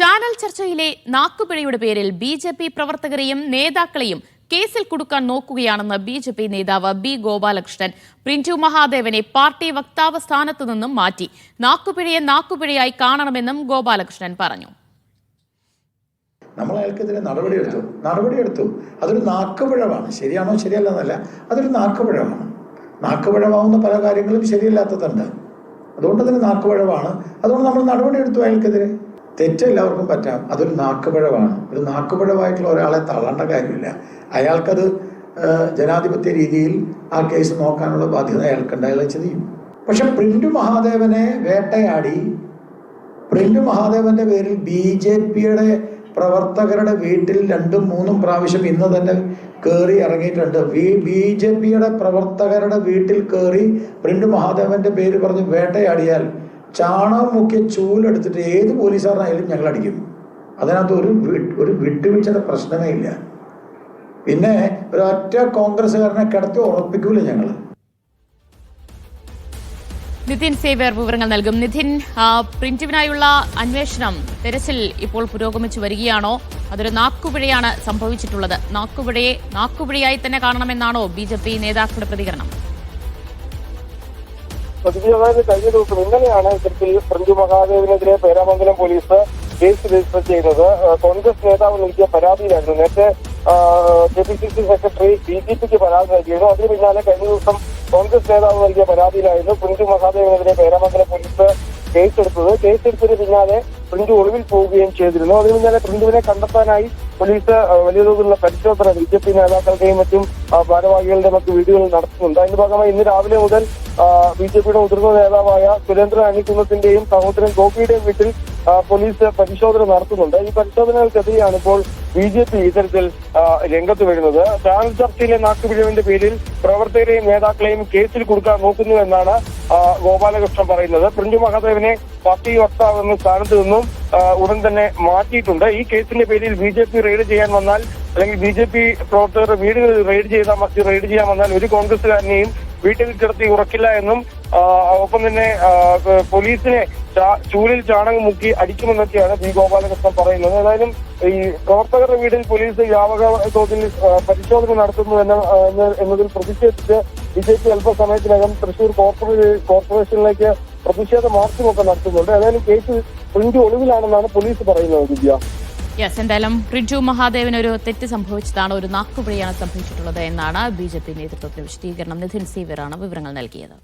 Channel ചർച്ചയിലെ നാക്കുപിഴയുടെ പേരിൽ B J P പ്രവർത്തകരെയും നേതാക്കളെയും കേസിൽ കുടുക്കാൻ നോക്കുകയാണെന്ന് ബി ജെ പി നേതാവ് ബി ഗോപാലകൃഷ്ണൻ. പ്രിന്റു മഹാദേവനെ പാർട്ടി വക്താവ് സ്ഥാനത്തു നിന്നും മാറ്റി. നാക്കുപിഴയെ നാക്കുപിഴയായി കാണണമെന്നും ഗോപാലകൃഷ്ണൻ പറഞ്ഞു. നമ്മൾ അയാൾക്കെതിരെ നടപടിയെടുത്തു. നടപടിയെടുത്തു. അതൊരു നാക്കുപിഴവാണ്. ശരിയാണോ ശരിയല്ല എന്നല്ല അതൊരു നാക്കുപിഴവാണ്. നാക്കുപിഴവാകുന്ന പല കാര്യങ്ങളും ശരിയല്ലാത്തതുണ്ട്. അതുകൊണ്ട് അതിന് നാക്കുപിഴവാണ്. അതുകൊണ്ട് നമ്മൾ നടപടിയെടുത്തു അയാൾക്കെതിരെ. തെറ്റ് എല്ലാവർക്കും പറ്റാം. അതൊരു നാക്കുപഴവാണ്. ഒരു നാക്കുപഴവായിട്ടുള്ള ഒരാളെ തള്ളേണ്ട കാര്യമില്ല. അയാൾക്കത് ജനാധിപത്യ രീതിയിൽ ആ കേസ് നോക്കാനുള്ള ബാധ്യത അയാൾക്കുണ്ട്. അയാൾ ചെയ്യും. പക്ഷെ പ്രിൻഡ് മഹാദേവനെ വേട്ടയാടി പ്രിൻഡ് മഹാദേവന്റെ പേരിൽ ബി ജെ പിയുടെ പ്രവർത്തകരുടെ വീട്ടിൽ രണ്ടും മൂന്നും പ്രാവശ്യം ഇന്ന് തന്നെ കയറി ഇറങ്ങിയിട്ടുണ്ട്. ബി ജെ പിയുടെ പ്രവർത്തകരുടെ വീട്ടിൽ കയറി പ്രിൻഡ് മഹാദേവന്റെ പേര് പറഞ്ഞ് വേട്ടയാടിയാൽ ചാണകം മുക്കിയ ചൂലെടുത്തിട്ട് ഏത് പോലീസുകാരനായാലും ഞങ്ങൾ അടിക്കും അതിനകത്ത് ഒരു ഒരു വിട്ടുവീഴ്ചയുടെ പ്രശ്നമേ ഇല്ല. പിന്നെ ഒരൊറ്റ കോൺഗ്രസ്സുകാരനെ കിടത്തി ഉറപ്പിക്കൂല ഞങ്ങൾ നിതിൻ സേവ്യർ വിവരങ്ങൾ നൽകും. നിതിൻ പ്രിന്റിവിനായുള്ള അന്വേഷണം തെരച്ചിൽ ഇപ്പോൾ പുരോഗമിച്ചു വരികയാണോ? അതൊരു നാക്കുപിഴയാണ് സംഭവിച്ചിട്ടുള്ളത്. നാക്കുപിഴയെ നാക്കുപിഴയായി തന്നെ കാണണമെന്നാണോ ബി നേതാക്കളുടെ പ്രതികരണം? അതായത് കഴിഞ്ഞ ദിവസം ഇന്നലെയാണ് ഇത്തരത്തിൽ പ്രിഞ്ചു മഹാദേവിനെതിരെ പേരാമംഗലം പോലീസ് കേസ് രജിസ്റ്റർ ഏഹ് കോൺഗ്രസ് നേതാവ് നൽകിയ പരാതിയിലായിരുന്നു. നേരത്തെ K P C C secretary B J പിക്ക് പരാതി നൽകിയിരുന്നു. അതിന് പിന്നാലെ കഴിഞ്ഞ ദിവസം കോൺഗ്രസ് നേതാവ് നൽകിയ പരാതിയിലായിരുന്നു പ്രിഞ്ചു മഹാദേവിനെതിരെ പേരാമംഗലം പോലീസ് കേസെടുത്തത്. കേസെടുത്തതിന് പിന്നാലെ പ്രിഞ്ചു ഒളിവിൽ പോവുകയും ചെയ്തിരുന്നു. അതിന് പിന്നാലെ പ്രിഞ്ചുവിനെ കണ്ടെത്താനായി പോലീസ് വലിയ തോതിലുള്ള പരിശോധന ബി ജെ പി നേതാക്കളുടെയും മറ്റും ഭാരവാഹികളുടെയും മറ്റു വീടുകളിൽ നടത്തുന്നുണ്ട്. അതിന്റെ ഭാഗമായി ഇന്ന് രാവിലെ മുതൽ ബി ജെ പിയുടെ മുതിർന്ന നേതാവായ സുരേന്ദ്രൻ അനിക്കുന്നത്തിന്റെയും സഹോദരൻ ഗോപിയുടെയും വീട്ടിൽ പോലീസ് പരിശോധന നടത്തുന്നുണ്ട്. ഈ പരിശോധനകൾക്കെതിരെയാണ് ഇപ്പോൾ ബി ജെ പി ഇത്തരത്തിൽ രംഗത്ത് വരുന്നത്. ചാനൽ ചർച്ചയിലെ നാക്കുപിഴവിന്റെ പേരിൽ പ്രവർത്തകരെയും നേതാക്കളെയും കേസിൽ കൊടുക്കാൻ നോക്കുന്നു എന്നാണ് ഗോപാലകൃഷ്ണൻ പറയുന്നത്. പ്രിഞ്ചു മഹാദേവനെ പാർട്ടി വക്താവ് എന്ന സ്ഥാനത്ത് നിന്നും ഉടൻ തന്നെ മാറ്റിയിട്ടുണ്ട്. ഈ കേസിന്റെ പേരിൽ ബി ജെ പി റെയ്ഡ് ചെയ്യാൻ വന്നാൽ അല്ലെങ്കിൽ ബി ജെ പി പ്രവർത്തകർ വീടുകളിൽ റെയ്ഡ് ചെയ്താൽ റെയ്ഡ് ചെയ്യാൻ വന്നാൽ ഒരു കോൺഗ്രസ്സുകാരനെയും വീട്ടിൽ കിടത്തി ഉറക്കില്ല എന്നും ഒപ്പം തന്നെ പോലീസിനെ ചൂലിൽ ചാണകം മുക്കി അടിക്കുമെന്നൊക്കെയാണ് ബി ഗോപാലകൃഷ്ണൻ പറയുന്നത്. ഏതായാലും ഈ പ്രവർത്തകരുടെ വീട്ടിൽ പോലീസ് വ്യാപക തോതിൽ പരിശോധന നടത്തുന്നു എന്ന എന്നതിൽ പ്രതിഷേധിച്ച് ബി ജെ പി അല്പസമയത്തിനകം തൃശൂർ കോർപ്പറേഷനിലേക്ക് പ്രതിഷേധ മാർച്ചുമൊക്കെ നടത്തുന്നുണ്ട്. ഏതായാലും കേസ് പ്രിന്റ് ഒളിവിലാണെന്നാണ് പോലീസ് പറയുന്നത് ദിവ്യ. യെസ് എന്തായാലും റിജു മഹാദേവൻ ഒരു തെറ്റ് സംഭവിച്ചതാണ് ഒരു നാക്കുപിഴയാണ് സംഭവിച്ചിട്ടുള്ളത് എന്നാണ് ബി ജെ പി നേതൃത്വത്തിന്റെ വിശദീകരണം. നിതിൻ സീവറാണ് വിവരങ്ങൾ നൽകിയത്.